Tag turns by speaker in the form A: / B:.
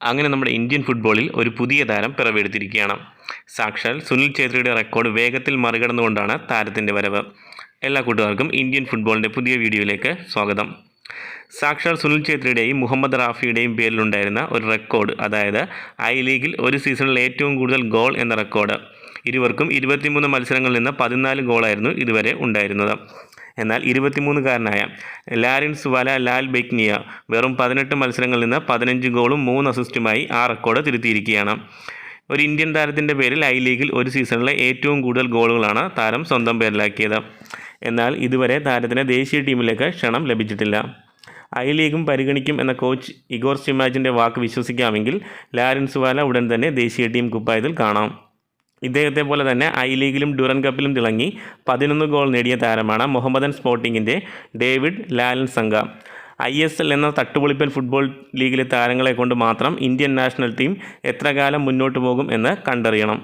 A: അങ്ങനെ നമ്മുടെ ഇന്ത്യൻ ഫുട്ബോളിൽ ഒരു പുതിയ താരം പിറവെടുത്തിരിക്കുകയാണ് സാക്ഷാൽ സുനിൽ ഛേത്രിയുടെ റെക്കോർഡ് വേഗത്തിൽ മറികടന്നുകൊണ്ടാണ് താരത്തിന്റെ വരവ്. എല്ലാ കൂട്ടുകാർക്കും ഇന്ത്യൻ ഫുട്ബോളിന്റെ പുതിയ വീഡിയോയിലേക്ക് സ്വാഗതം. സാക്ഷാൽ സുനിൽ ഛേത്രിയുടെയും മുഹമ്മദ് റാഫിയുടെയും പേരിലുണ്ടായിരുന്ന ഒരു റെക്കോർഡ് അതായത് ഐ ലീഗിൽ ഒരു സീസണിൽ ഏറ്റവും കൂടുതൽ ഗോൾ എന്ന റെക്കോർഡ്. ഇരുവർക്കും ഇരുപത്തിമൂന്ന് മത്സരങ്ങളിൽ നിന്ന് പതിനാല് ഗോളായിരുന്നു ഇതുവരെ ഉണ്ടായിരുന്നത്. എന്നാൽ ഇരുപത്തിമൂന്നുകാരനായ ലാരിൻസ് വല ലാൽ ബെക്നിയ വെറും പതിനെട്ട് മത്സരങ്ങളിൽ നിന്ന് പതിനഞ്ച് ഗോളും മൂന്ന് അസിസ്റ്റുമായി ആ റെക്കോർഡ് തിരുത്തിയിരിക്കുകയാണ്. ഒരു ഇന്ത്യൻ താരത്തിന്റെ പേരിൽ ഐ ലീഗിൽ ഒരു സീസണിലെ ഏറ്റവും കൂടുതൽ ഗോളുകളാണ് താരം സ്വന്തം പേരിലാക്കിയത്. എന്നാൽ ഇതുവരെ താരത്തിന് ദേശീയ ടീമിലേക്ക് ക്ഷണം ലഭിച്ചിട്ടില്ല. ഐ ലീഗും പരിഗണിക്കും എന്ന കോച്ച് ഇഗോർ സിമാജിന്റെ വാക്ക് വിശ്വസിക്കാമെങ്കിൽ ലാരൻസ് വാല ഉടൻ തന്നെ ദേശീയ ടീം കുപ്പായത്തിൽ കാണാം. ഇദ്ദേഹത്തെ പോലെ തന്നെ ഐ ലീഗിലും ഡുറൻ കപ്പിലും തിളങ്ങി പതിനൊന്ന് ഗോൾ നേടിയ താരമാണ് മുഹമ്മദൻ സ്പോർട്ടിങ്ങിന്റെ ഡേവിഡ് ലാലൻ സംഘ ഐ എസ് എൽ എന്ന തട്ടുപൊളിപ്പൻ ഫുട്ബോൾ ലീഗിലെ താരങ്ങളെ കൊണ്ട് മാത്രം ഇന്ത്യൻ നാഷണൽ ടീം എത്ര കാലം മുന്നോട്ട് പോകും എന്ന് കണ്ടറിയണം.